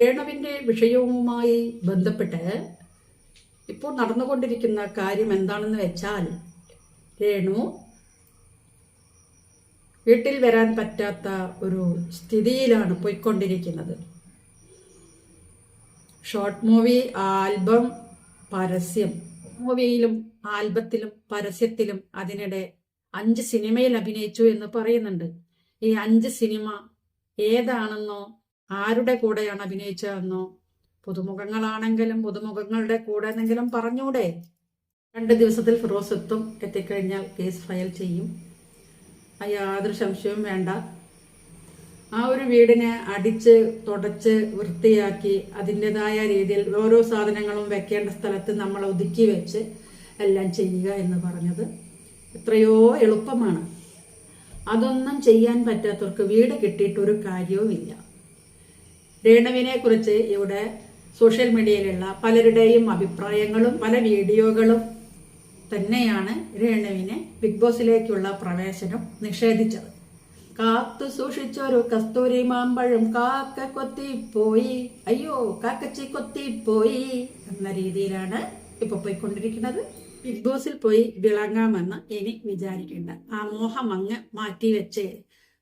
രേണുവിന്റെ വിഷയവുമായി ബന്ധപ്പെട്ട് ഇപ്പോൾ നടന്നുകൊണ്ടിരിക്കുന്ന കാര്യം എന്താണെന്ന് വെച്ചാൽ രേണു വീട്ടിൽ വരാൻ പറ്റാത്ത ഒരു സ്ഥിതിയിലാണ് പോയിക്കൊണ്ടിരിക്കുന്നത്. ഷോർട്ട് മൂവി ആൽബം പരസ്യം. മൂവിയിലും ആൽബത്തിലും പരസ്യത്തിലും അതിനിടെ അഞ്ച് സിനിമയിൽ അഭിനയിച്ചു എന്ന് പറയുന്നുണ്ട്. ഈ അഞ്ച് സിനിമ ഏതാണെന്നോ ആരുടെ കൂടെയാണ് അഭിനയിച്ചതെന്നോ? പുതുമുഖങ്ങളാണെങ്കിലും പുതുമുഖങ്ങളുടെ കൂടെ എന്നെങ്കിലും പറഞ്ഞൂടെ? രണ്ട് ദിവസത്തിൽ ഫിറോസ് എത്തും എത്തിക്കഴിഞ്ഞാൽ കേസ് ഫയൽ ചെയ്യും. യാതൊരു സംശയവും വേണ്ട. ആ ഒരു വീടിനെ അടിച്ച് തുടച്ച് വൃത്തിയാക്കി അതിന്റെതായ രീതിയിൽ ഓരോ സാധനങ്ങളും വെക്കേണ്ട സ്ഥലത്ത് നമ്മൾ ഒതുക്കി വെച്ച് എല്ലാം ചെയ്യുക എന്ന് പറഞ്ഞത് എത്രയോ എളുപ്പമാണ്. അതൊന്നും ചെയ്യാൻ പറ്റാത്തവർക്ക് വീട് കിട്ടിയിട്ട് ഒരു കാര്യവുമില്ല. രേണുവിനെ കുറിച്ച് ഇവിടെ സോഷ്യൽ മീഡിയയിലുള്ള പലരുടെയും അഭിപ്രായങ്ങളും പല വീഡിയോകളും തന്നെയാണ് രേണുവിനെ ബിഗ് ബോസിലേക്കുള്ള പ്രവേശനം നിഷേധിച്ചത്. കാത്തു സൂക്ഷിച്ചൊരു കസ്തൂരി മാമ്പഴം കാക്ക കൊത്തിപ്പോയി അയ്യോ കാക്കച്ചി കൊത്തിപ്പോയി എന്ന രീതിയിലാണ് ഇപ്പൊ പോയിക്കൊണ്ടിരിക്കുന്നത്. ബിഗ് ബോസിൽ പോയി വിളങ്ങാമെന്ന് ഇനി വിചാരിക്കേണ്ട. ആ മോഹം അങ്ങ് മാറ്റിവെച്ച്.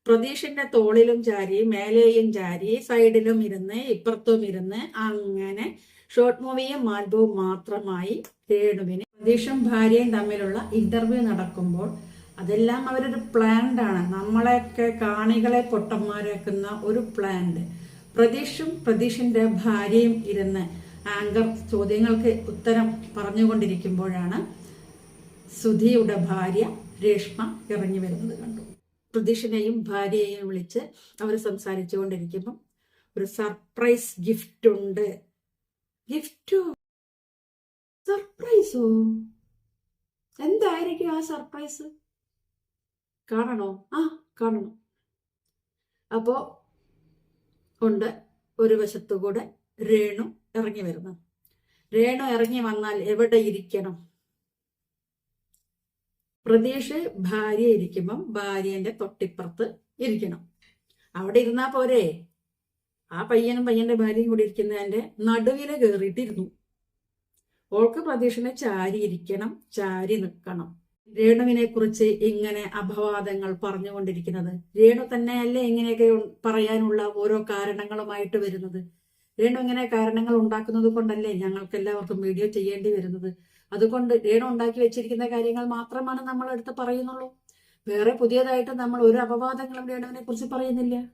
പ്രതീഷിന്റെ തോളിലും ചാരി മേലെയും ചാരി സൈഡിലും ഇരുന്ന് ഇപ്പുറത്തും ഇരുന്ന് അങ്ങനെ ഷോർട്ട് മൂവിയും ആൽബവും മാത്രമായി രേണുവിന് പ്രതീഷും ഭാര്യയും തമ്മിലുള്ള ഇന്റർവ്യൂ നടക്കുമ്പോൾ അതെല്ലാം അവരൊരു പ്ലാൻഡ് ആണ്. നമ്മളെയൊക്കെ കാണികളെ പൊട്ടന്മാരാക്കുന്ന ഒരു പ്ലാൻഡ് പ്രതീഷും പ്രതീഷിന്റെ ഭാര്യയും ഇരുന്ന് ആങ്കർ ചോദ്യങ്ങൾക്ക് ഉത്തരം പറഞ്ഞുകൊണ്ടിരിക്കുമ്പോഴാണ് സുധിയുടെ ഭാര്യ രേഷ്മ ഇറങ്ങി വരുന്നത് കണ്ടു. പ്രതീഷിനെയും ഭാര്യയെയും വിളിച്ച് അവർ സംസാരിച്ചു കൊണ്ടിരിക്കുമ്പം ഒരു സർപ്രൈസ് ഗിഫ്റ്റ് ഉണ്ട്. ഗിഫ്റ്റോ സർപ്രൈസോ എന്തായിരിക്കും ആ സർപ്രൈസ് കാണണോ? ആ കാണണം. അപ്പോ ഉണ്ട് ഒരു വശത്തുകൂടെ രേണു ഇറങ്ങി വരുന്നു. രേണു ഇറങ്ങി വന്നാൽ എവിടെ ഇരിക്കണം? പ്രതീഷ് ഭാര്യ ഇരിക്കുമ്പം ഭാര്യന്റെ തൊട്ടിപ്പുറത്ത് ഇരിക്കണം. അവിടെ ഇരുന്നാ പോരെ. ആ പയ്യനും പയ്യന്റെ ഭാര്യയും കൂടി ഇരിക്കുന്നതിന്റെ നടുവില കയറിയിട്ടിരുന്നു ഓൾക്ക് പ്രതീക്ഷനെ ചാരി ഇരിക്കണം ചാരി നിൽക്കണം. രേണുവിനെ കുറിച്ച് ഇങ്ങനെ അപവാദങ്ങൾ പറഞ്ഞുകൊണ്ടിരിക്കുന്നത്. രേണു തന്നെയല്ലേ ഇങ്ങനെയൊക്കെ പറയാനുള്ള ഓരോ കാരണങ്ങളുമായിട്ട് വരുന്നത്. രേണു ഇങ്ങനെ കാരണങ്ങൾ ഉണ്ടാക്കുന്നത് കൊണ്ടല്ലേ ഞങ്ങൾക്ക് എല്ലാവർക്കും വീഡിയോ ചെയ്യേണ്ടി വരുന്നത്. അതുകൊണ്ട് രേണു ഉണ്ടാക്കി വെച്ചിരിക്കുന്ന കാര്യങ്ങൾ മാത്രമാണ് നമ്മൾ എടുത്ത് പറയുന്നുള്ളൂ. വേറെ പുതിയതായിട്ട് നമ്മൾ ഒരു അപവാദങ്ങളും രേണുവിനെ കുറിച്ച് പറയുന്നില്ല.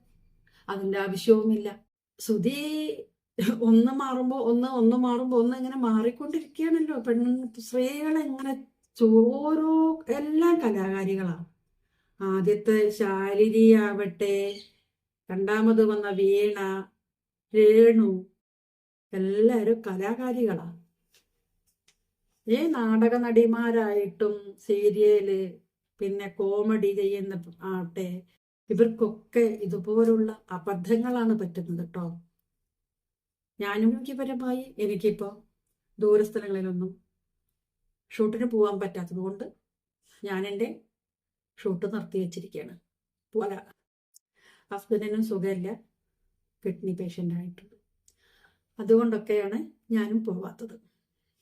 അതിന്റെ ആവശ്യവുമില്ല. സുധി ഒന്ന് മാറുമ്പോൾ ഒന്ന് ഒന്ന് മാറുമ്പോൾ ഒന്ന് ഇങ്ങനെ മാറിക്കൊണ്ടിരിക്കുകയാണല്ലോ. പെൺ സ്ത്രീകളെ ഇങ്ങനെ ഓരോ എല്ലാം കലാകാരികളാണ്. ആദ്യത്തെ ശാലിനി ആവട്ടെ രണ്ടാമത് വന്ന വീണ രേണു എല്ലാരും കലാകാരികളാണ്. ഈ നാടക നടിമാരായിട്ടും സീരിയൽ പിന്നെ കോമഡി ചെയ്യുന്ന ആട്ടെ ഇവർക്കൊക്കെ ഇതുപോലുള്ള അബദ്ധങ്ങളാണ് പറ്റുന്നത് കേട്ടോ ഞാനും വ്യക്തിപരമായി എനിക്കിപ്പോൾ ദൂരസ്ഥലങ്ങളിലൊന്നും ഷൂട്ടിന് പോകാൻ പറ്റാത്തത് കൊണ്ട് ഞാൻ എന്റെ ഷൂട്ട് നിർത്തി വെച്ചിരിക്കുകയാണ് പോല ഹസ്ബൻഡിനും സുഖമില്ല. കിഡ്നി പേഷ്യന്റ് ആയിട്ടുണ്ട്. അതുകൊണ്ടൊക്കെയാണ് ഞാനും പോവാത്തത്.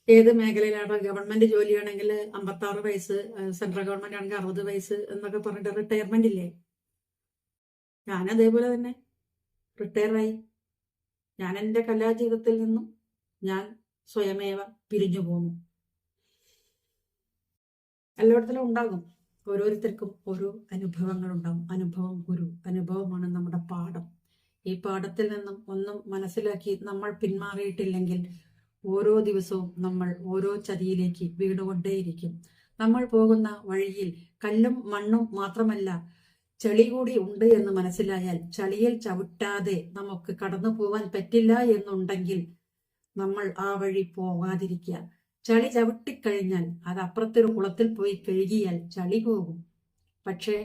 ഏത് മേഖലയിലാണ് ഗവൺമെന്റ് ജോലിയാണെങ്കിൽ അമ്പത്താറ് വയസ്സ് സെൻട്രൽ ഗവൺമെന്റ് ആണെങ്കിൽ അറുപത് വയസ്സ് എന്നൊക്കെ പറഞ്ഞിട്ട് റിട്ടയർമെന്റ് ഇല്ലേ? ഞാൻ അതേപോലെ തന്നെ റിട്ടയറായി ഞാൻ എന്റെ കലാജീവിതത്തിൽ നിന്നും ഞാൻ സ്വയമേവ പിരിഞ്ഞു പോന്നു. എല്ലായിടത്തിലും ഉണ്ടാകും. ഓരോരുത്തർക്കും ഓരോ അനുഭവങ്ങൾ ഉണ്ടാകും അനുഭവം ഗുരു. അനുഭവമാണ് നമ്മുടെ പാഠം. ഈ പാഠത്തിൽ നിന്നും ഒന്നും മനസ്സിലാക്കി നമ്മൾ പിന്മാറിയിട്ടില്ലെങ്കിൽ ഓരോ ദിവസവും നമ്മൾ ഓരോ ചതിയിലേക്ക് വീണുകൊണ്ടേയിരിക്കും. നമ്മൾ പോകുന്ന വഴിയിൽ കല്ലും മണ്ണും മാത്രമല്ല ചെളി കൂടി ഉണ്ട് എന്ന് മനസ്സിലായാൽ ചളിയിൽ ചവിട്ടാതെ നമുക്ക് കടന്നു പോവാൻ പറ്റില്ല എന്നുണ്ടെങ്കിൽ നമ്മൾ ആ വഴി പോകാതിരിക്കുക ചളി ചവിട്ടിക്കഴിഞ്ഞാൽ അത് അപ്പുറത്തൊരു കുളത്തിൽ പോയി കഴുകിയാൽ ചളി പോകും. പക്ഷേ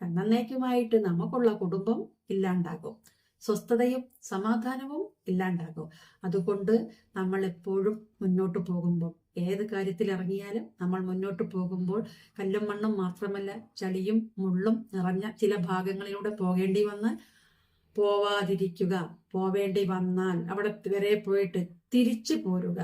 എന്നേക്കുമായിട്ട് നമുക്കുള്ള കുടുംബം ഇല്ലാണ്ടാകും. സ്വസ്ഥതയും സമാധാനവും ഇല്ലാണ്ടാകും. അതുകൊണ്ട് നമ്മൾ എപ്പോഴും മുന്നോട്ട് പോകുമ്പോൾ ഏത് കാര്യത്തിൽ ഇറങ്ങിയാലും നമ്മൾ മുന്നോട്ട് പോകുമ്പോൾ കല്ലും മണ്ണും മാത്രമല്ല ചളിയും മുള്ളും നിറഞ്ഞ ചില ഭാഗങ്ങളിലൂടെ പോകേണ്ടി വന്ന് പോവാതിരിക്കുക. പോവേണ്ടി വന്നാൽ അവിടെ വരെ പോയിട്ട് തിരിച്ചു പോരുക.